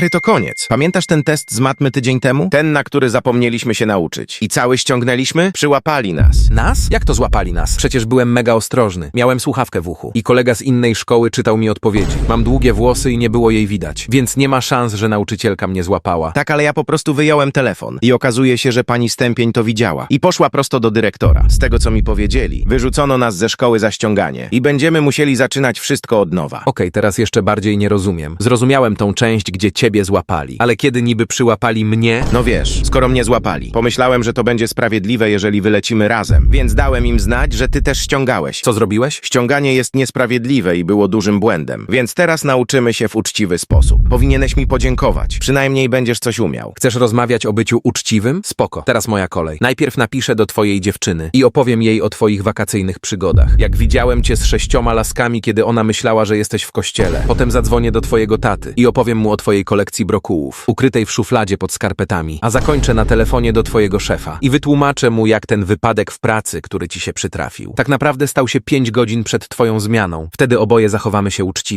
Stary, to koniec. Pamiętasz ten test z matmy tydzień temu? Ten, na który zapomnieliśmy się nauczyć. I cały ściągnęliśmy? Przyłapali nas. Nas? Jak to złapali nas? Przecież byłem mega ostrożny. Miałem słuchawkę w uchu. I kolega z innej szkoły czytał mi odpowiedzi. Mam długie włosy i nie było jej widać. Więc nie ma szans, że nauczycielka mnie złapała. Tak, ale ja po prostu wyjąłem telefon. I okazuje się, że pani Stępień to widziała. I poszła prosto do dyrektora. Z tego, co mi powiedzieli, wyrzucono nas ze szkoły za ściąganie. I będziemy musieli zaczynać wszystko od nowa. Okej, teraz jeszcze bardziej nie rozumiem. Zrozumiałem tą część, gdzie ciebie złapali. Ale kiedy niby przyłapali mnie? No wiesz, skoro mnie złapali, pomyślałem, że to będzie sprawiedliwe, jeżeli wylecimy razem. Więc dałem im znać, że ty też ściągałeś. Co zrobiłeś? Ściąganie jest niesprawiedliwe i było dużym błędem, więc teraz nauczymy się w uczciwy sposób. Powinieneś mi podziękować. Przynajmniej będziesz coś umiał. Chcesz rozmawiać o byciu uczciwym? Spoko. Teraz moja kolej. Najpierw napiszę do twojej dziewczyny i opowiem jej o twoich wakacyjnych przygodach. Jak widziałem cię z sześcioma laskami, kiedy ona myślała, że jesteś w kościele. Potem zadzwonię do twojego taty i opowiem mu o twojej kolekcji brokułów, ukrytej w szufladzie pod skarpetami. A zakończę na telefonie do twojego szefa i wytłumaczę mu, jak ten wypadek w pracy, który ci się przytrafił. Tak naprawdę stał się pięć godzin przed twoją zmianą. Wtedy oboje zachowamy się uczciwie.